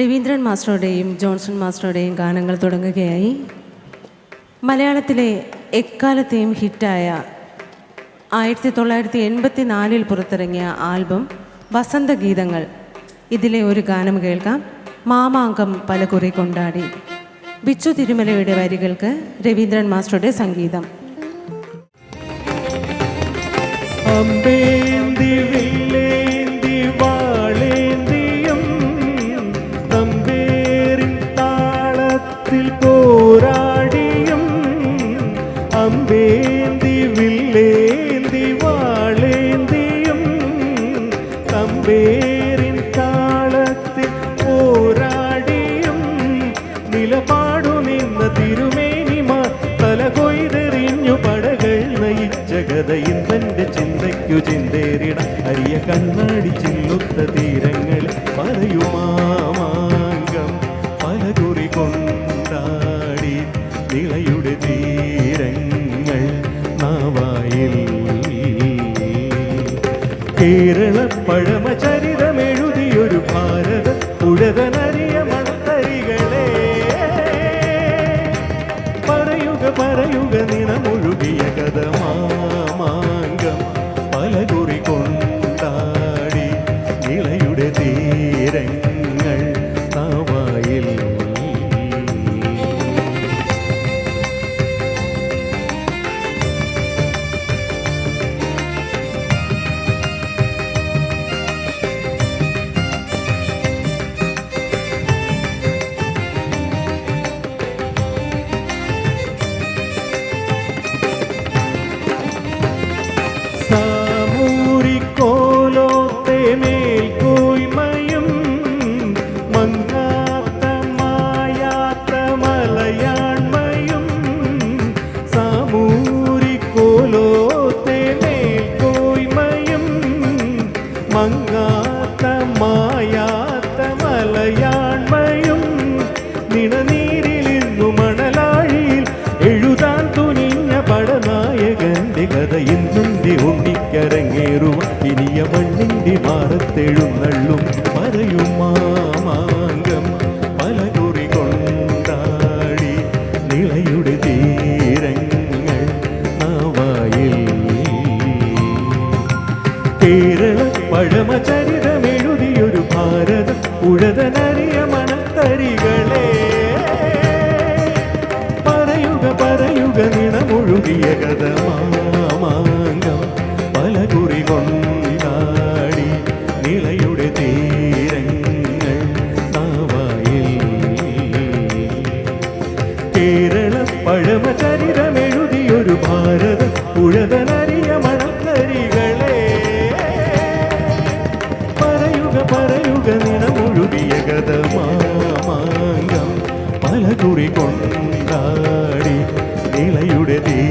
Raveendran മാസ്റ്ററുടെയും Johnson മാസ്റ്ററുടെയും ഗാനങ്ങൾ തുടങ്ങുകയായി. മലയാളത്തിലെ എക്കാലത്തെയും ഹിറ്റായ ആയിരത്തി തൊള്ളായിരത്തി എൺപത്തി നാലിൽ പുറത്തിറങ്ങിയ ആൽബം വസന്തഗീതങ്ങൾ. ഇതിലെ ഒരു ഗാനം കേൾക്കാം. മാമാങ്കം പലകുറി കൊണ്ടാടി. ബിച്ചു തിരുമലയുടെ വരികൾക്ക് രവീന്ദ്രൻ മാസ്റ്ററുടെ സംഗീതം. താളത്തിൽ പോരാടിയും അമ്പേന്തി വില്ലേന്തി വാളേന്തിയും തമ്പേരിൻ താളത്തിൽ പോരാടിയും നിലപാടു നിന്ന തിരുമേനിമാർ തല കൊയ്തെറിഞ്ഞു പടകൾ നയിച്ച കഥയും തന്റെ ചിന്തയ്ക്കു ചിന്തേറിട അരിയ കണ്ണാടി ചില്ലുത്ത തീരങ്ങൾ പറയുമാമാങ്കം കേരള പഴമചരിതമെഴുതിയൊരു ഭാരത പുഴകനറിയ മണത്തരികളെ. പറയുക പറയുക നിണമൊഴുകിയ മങ്ങാത്ത മായാത്ത മലയാൺമയും നിണനീരിലിന്നു മണലാഴിയിൽ എഴുതാൻ തുനിഞ്ഞ പടനായകന്റെ കഥ ഇന്നെന്റെ ഒന്നിക്കരങ്ങേറും ഇനിയ മണ്ണിന്റെ മാറത്തെഴുന്നള്ളും. പറയും പഴമ ചരിതമെഴുതിയൊരു ഭാരത ഉഴതനറിയ മണത്തരികളെ. പറയുക പറയുക നിണമൊഴുകിയ കഥ മാമാങ്കം പലകുറി കൊണ്ടാടി നിളയുടെ തീരങ്ങൾ നാവായിൽ കേരള പഴമചരിതമെഴുതിയൊരു ഭാരത ഉഴതനറിയ കുറികൊണ്ടാടി നിളയുടെ തീ